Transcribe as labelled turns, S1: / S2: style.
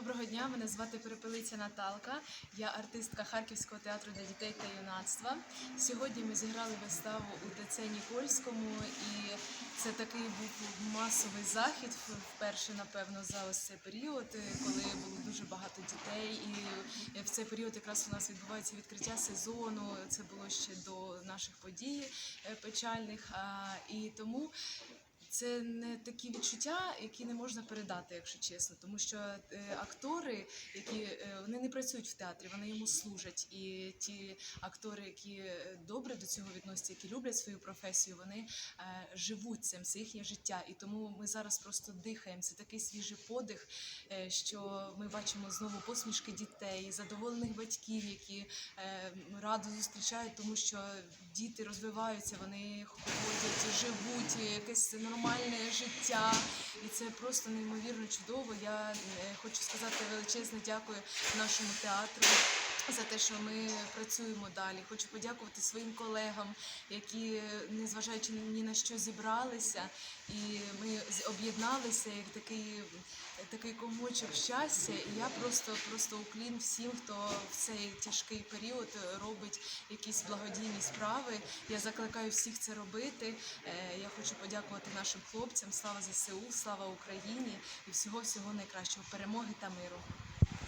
S1: Доброго дня, мене звати Перепелиця Наталка. Я артистка Харківського театру для дітей та юнацтва. Сьогодні ми зіграли виставу у ТЦ Нікольському, і це такий був масовий захід вперше, напевно, за ось цей період, коли було дуже багато дітей. І в цей період якраз у нас відбувається відкриття сезону. Це було ще до наших подій е, печальних. І тому це не такі відчуття, які не можна передати, якщо чесно, тому що е, актори, які е, вони не працюють в театрі, вони йому служать. І ті актори, які е, добре до цього відносяться, які люблять свою професію, вони живуть цим, це їхнє життя. І тому ми зараз просто дихаємо. Це такий свіжий подих, що ми бачимо знову посмішки дітей, задоволених батьків, які радо зустрічають, тому що діти розвиваються, вони ходять, живуть, якесь нормальне життя, і це просто неймовірно чудово. Я е, хочу сказати величезне дякую нашому театру. За те, що ми працюємо далі, хочу подякувати своїм колегам, які, незважаючи ні на що, зібралися, і ми об'єдналися як такий, такий комочок щастя. І я просто, просто уклін всім, хто в цей тяжкий період робить якісь благодійні справи. Я закликаю всіх це робити. Е, Я хочу подякувати нашим хлопцям. Слава ЗСУ, слава Україні і всього всього найкращого перемоги та миру.